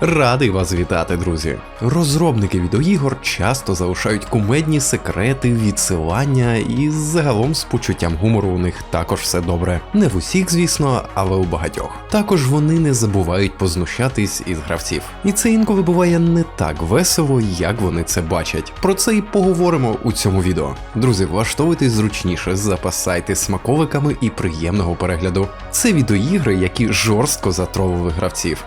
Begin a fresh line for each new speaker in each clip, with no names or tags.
Радий вас вітати, друзі. Розробники відеоігор часто залишають кумедні секрети, відсилання і загалом з почуттям гумору у них також все добре. Не в усіх, звісно, але у багатьох. Також вони не забувають познущатись із гравців. І це інколи буває не так весело, як вони це бачать. Про це і поговоримо у цьому відео. Друзі, влаштовуйтесь зручніше, запасайте смаковиками і приємного перегляду. Це відеоігри, які жорстко затролили гравців.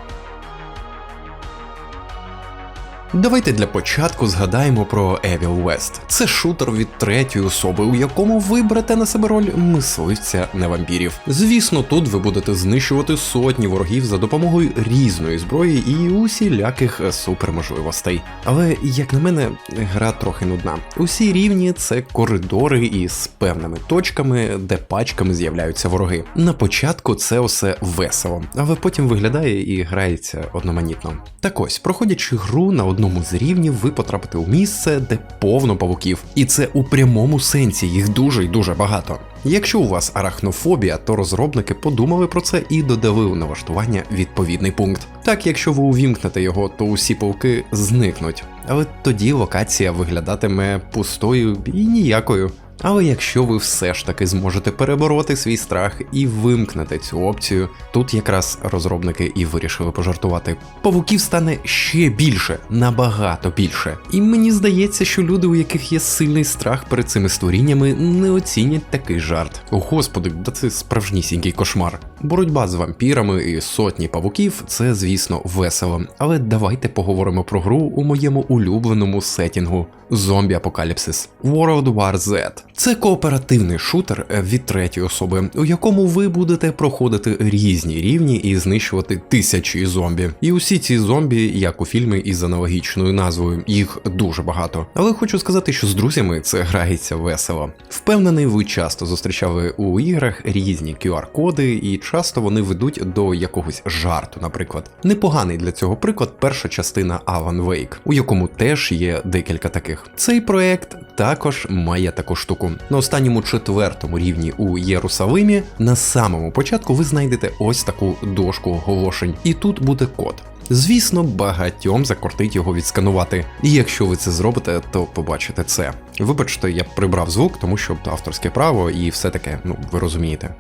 Давайте для початку згадаємо про Evil West. Це шутер від третьої особи, у якому ви берете на себе роль мисливця на вампірів. Звісно, тут ви будете знищувати сотні ворогів за допомогою різної зброї і усіляких суперможливостей. Але, як на мене, гра трохи нудна. Усі рівні це коридори із певними точками, де пачками з'являються вороги. На початку це усе весело, але потім виглядає і грається одноманітно. Так ось, проходячи гру на одному з рівнів, ви потрапите у місце, де повно павуків, і це у прямому сенсі, їх дуже і дуже багато. Якщо у вас арахнофобія, то розробники подумали про це і додали у налаштування відповідний пункт. Так, якщо ви увімкнете його, то усі павуки зникнуть, але тоді локація виглядатиме пустою і ніякою. Але якщо ви все ж таки зможете перебороти свій страх і вимкнете цю опцію, тут якраз розробники і вирішили пожартувати. Павуків стане ще більше, набагато більше. І мені здається, що люди, у яких є сильний страх перед цими створіннями, не оцінять такий жарт. Господи, да це справжнісінький кошмар. Боротьба з вампірами і сотні павуків це, звісно, весело. Але давайте поговоримо про гру у моєму улюбленому сетінгу Зомбі Апокаліпсис World War Z. Це кооперативний шутер від третьої особи, у якому ви будете проходити різні рівні і знищувати тисячі зомбі. І усі ці зомбі, як у фільмі із аналогічною назвою, їх дуже багато. Але хочу сказати, що з друзями це грається весело. Впевнений, ви часто зустрічали у іграх різні QR-коди, і часто вони ведуть до якогось жарту, наприклад. Непоганий для цього приклад перша частина Alan Wake, у якому теж є декілька таких. Цей проект також має таку штуку. На останньому четвертому рівні у Єрусалимі на самому початку ви знайдете ось таку дошку оголошень, і тут буде код. Звісно, багатьом закортить його відсканувати. І якщо ви це зробите, то побачите це. Вибачте, я прибрав звук, тому що авторське право і все таке, ну ви розумієте.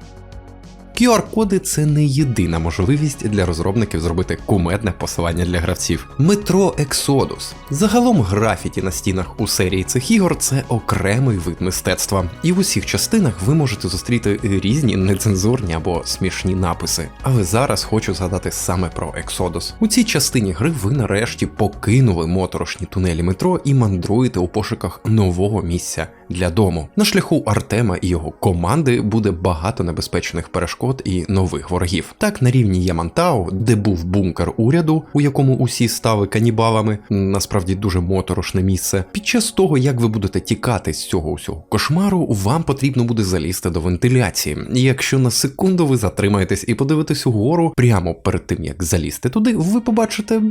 QR-коди це не єдина можливість для розробників зробити кумедне посилання для гравців. Метро Exodus. Загалом графіті на стінах у серії цих ігор це окремий вид мистецтва, і в усіх частинах ви можете зустріти різні нецензурні або смішні написи. Але зараз хочу згадати саме про Exodus. У цій частині гри ви нарешті покинули моторошні тунелі метро і мандруєте у пошуках нового місця для дому. На шляху Артема і його команди буде багато небезпечних перешкод і нових ворогів. Так, на рівні Ямантау, де був бункер уряду, у якому усі стали канібалами, насправді дуже моторошне місце. Під час того, як ви будете тікати з цього усього кошмару, вам потрібно буде залізти до вентиляції. Якщо на секунду ви затримаєтесь і подивитесь угору, прямо перед тим як залізти туди, ви побачите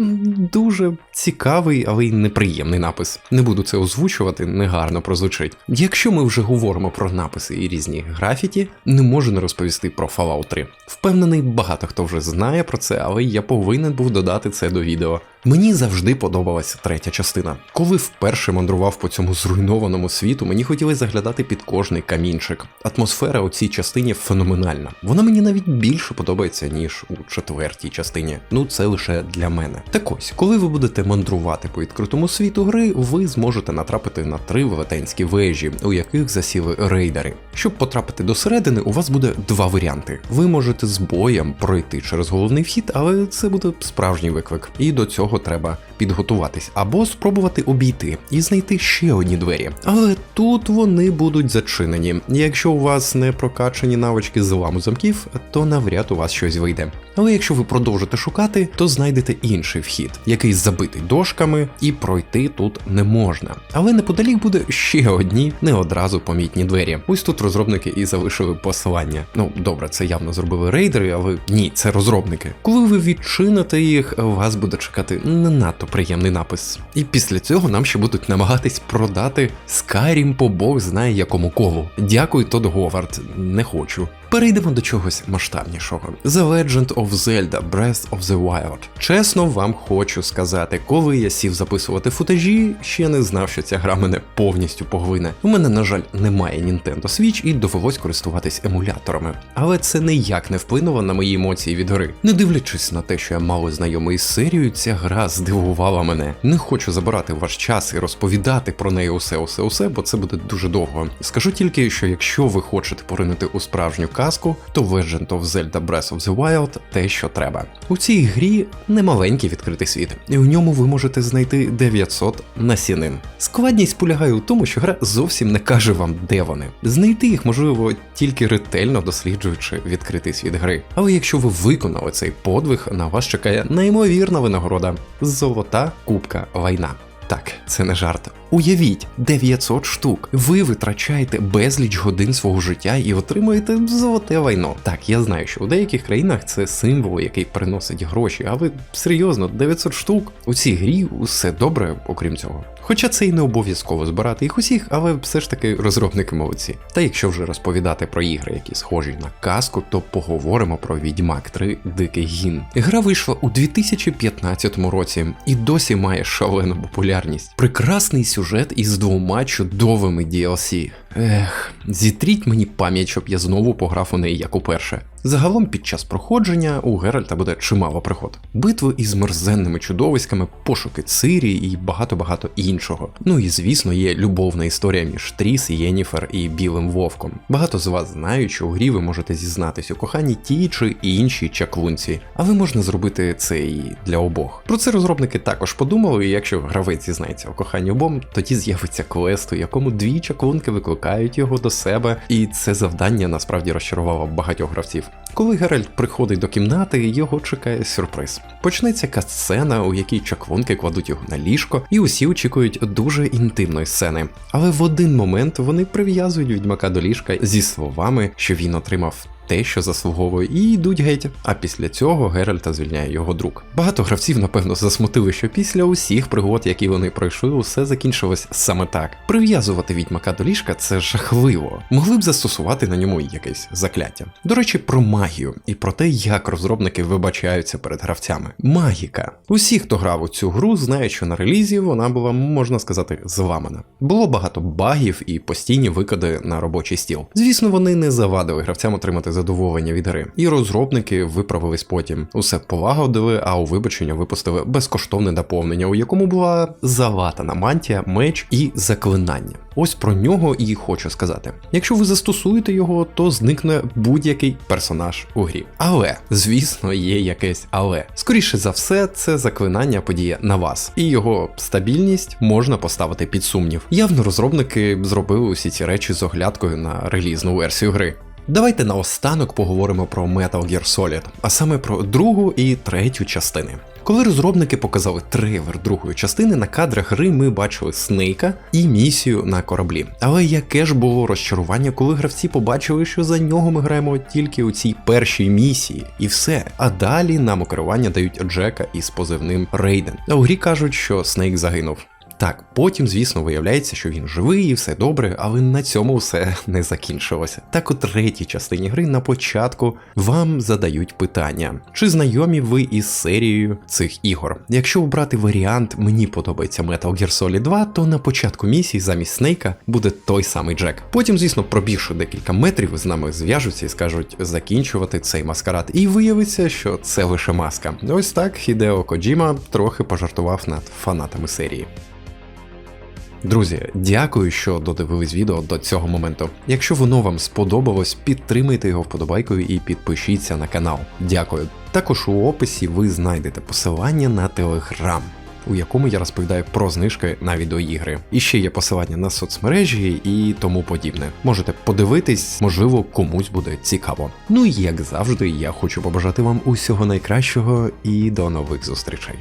дуже цікавий, але й неприємний напис. Не буду це озвучувати, негарно прозвучить. Якщо ми вже говоримо про написи і різні графіті, не можу не розповісти про Fallout 3. Впевнений, багато хто вже знає про це, але я повинен був додати це до відео. Мені завжди подобалася третя частина. Коли вперше мандрував по цьому зруйнованому світу, мені хотілося заглядати під кожний камінчик. Атмосфера у цій частині феноменальна. Вона мені навіть більше подобається, ніж у четвертій частині. Ну це лише для мене. Так ось, коли ви будете мандрувати по відкритому світу гри, ви зможете натрапити на три велетенські вежі, у яких засіли рейдери. Щоб потрапити до середини, у вас буде два варіанти. Ви можете з боєм пройти через головний вхід, але це буде справжній виклик. І до цього треба підготуватись або спробувати обійти і знайти ще одні двері. Але тут вони будуть зачинені. Якщо у вас не прокачані навички зламу замків, то навряд у вас щось вийде. Але якщо ви продовжите шукати, то знайдете інший вхід, який забитий дошками, і пройти тут не можна. Але неподалік буде ще одні не одразу помітні двері. Ось тут розробники і залишили посилання. Ну добре, це явно зробили рейдери, але ні, це розробники. Коли ви відчините їх, вас буде чекати не надто приємний напис. І після цього нам ще будуть намагатись продати Skyrim по Бог знає якому колу. Дякую, Тодд Говард, не хочу. Перейдемо до чогось масштабнішого. The Legend of Zelda Breath of the Wild. Чесно вам хочу сказати, коли я сів записувати футажі, ще не знав, що ця гра мене повністю поглине. У мене, на жаль, немає Nintendo Switch і довелось користуватись емуляторами. Але це ніяк не вплинуло на мої емоції від гри. Не дивлячись на те, що я мало знайомий з серією, ця гра здивувала мене. Не хочу забирати ваш час і розповідати про неї усе, усе, усе, бо це буде дуже довго. Скажу тільки, що якщо ви хочете поринути у справжню казку, то Legend of Zelda Breath of the Wild те, що треба. У цій грі немаленький відкритий світ, і у ньому ви можете знайти 900 насінин. Складність полягає у тому, що гра зовсім не каже вам, де вони. Знайти їх можливо тільки ретельно досліджуючи відкритий світ гри. Але якщо ви виконали цей подвиг, на вас чекає неймовірна винагорода золота кубка війна. Так, це не жарт. Уявіть, 900 штук. Ви витрачаєте безліч годин свого життя і отримуєте золоте вайно. Так, я знаю, що у деяких країнах це символ, який приносить гроші, а ви серйозно, 900 штук у цій грі усе добре, окрім цього. Хоча це і не обов'язково збирати їх усіх, але все ж таки розробники молодці. Та якщо вже розповідати про ігри, які схожі на казку, то поговоримо про Відьмак 3 Дикий Гін. Гра вийшла у 2015 році і досі має шалену популярність. Прекрасний сюжет із двома чудовими DLC. Ех, зітріть мені пам'ять, щоб я знову пограв у неї як уперше. Загалом під час проходження у Геральта буде чимало пригод. Битви із мерзенними чудовиськами, пошуки Цирі і багато-багато іншого. Ну і звісно, є любовна історія між Тріс, Єніфер і Білим Вовком. Багато з вас знають, що у грі ви можете зізнатись у коханні тій чи іншій чаклунці, але можна зробити це і для обох. Про це розробники також подумали, і якщо гравець зізнається у коханні обом, тоді з'явиться квест, у якому дві чаклунки викликають його до себе, і це завдання насправді розчарувало багатьох гравців. Коли Геральт приходить до кімнати, його чекає сюрприз. Почнеться катсцена, у якій чаклунки кладуть його на ліжко, і усі очікують дуже інтимної сцени. Але в один момент вони прив'язують відьмака до ліжка зі словами, що він отримав. Те, що заслуговує, і йдуть геть. А після цього Геральта звільняє його друг. Багато гравців, напевно, засмутили, що після усіх пригод, які вони пройшли, усе закінчилось саме так. Прив'язувати відьмака до ліжка це жахливо. Могли б застосувати на ньому якесь закляття. До речі, про магію і про те, як розробники вибачаються перед гравцями. Магіка. Усі, хто грав у цю гру, знають, що на релізі вона була, можна сказати, зламана. Було багато багів і постійні викиди на робочий стіл. Звісно, вони не завадили гравцям отримати задоволення від гри. І розробники виправились потім. Усе полагодили, а у вибачення випустили безкоштовне доповнення, у якому була залатана мантія, меч і заклинання. Ось про нього і хочу сказати. Якщо ви застосуєте його, то зникне будь-який персонаж у грі. Але, звісно, є якесь але. Скоріше за все, це заклинання подіє на вас, і його стабільність можна поставити під сумнів. Явно розробники зробили усі ці речі з оглядкою на релізну версію гри. Давайте наостанок поговоримо про Metal Gear Solid, а саме про другу і третю частини. Коли розробники показали трейлер другої частини, на кадрах гри ми бачили Снейка і місію на кораблі. Але яке ж було розчарування, коли гравці побачили, що за нього ми граємо тільки у цій першій місії, і все. А далі нам у керування дають Джека із позивним Рейден. А у грі кажуть, що Снейк загинув. Так, потім, звісно, виявляється, що він живий і все добре, але на цьому все не закінчилося. Так у третій частині гри на початку вам задають питання, чи знайомі ви із серією цих ігор. Якщо обрати варіант Мені подобається Metal Gear Solid 2, то на початку місії замість Снейка буде той самий Джек. Потім, звісно, пробігши декілька метрів, з нами зв'яжуться і скажуть закінчувати цей маскарад. І виявиться, що це лише маска. Ось так Хідео Коджіма трохи пожартував над фанатами серії. Друзі, дякую, що додивились відео до цього моменту. Якщо воно вам сподобалось, підтримайте його вподобайкою і підпишіться на канал. Дякую. Також у описі ви знайдете посилання на телеграм. У якому я розповідаю про знижки на відеоігри. І ще є посилання на соцмережі і тому подібне. Можете подивитись, можливо, комусь буде цікаво. Ну і як завжди, я хочу побажати вам усього найкращого і до нових зустрічей.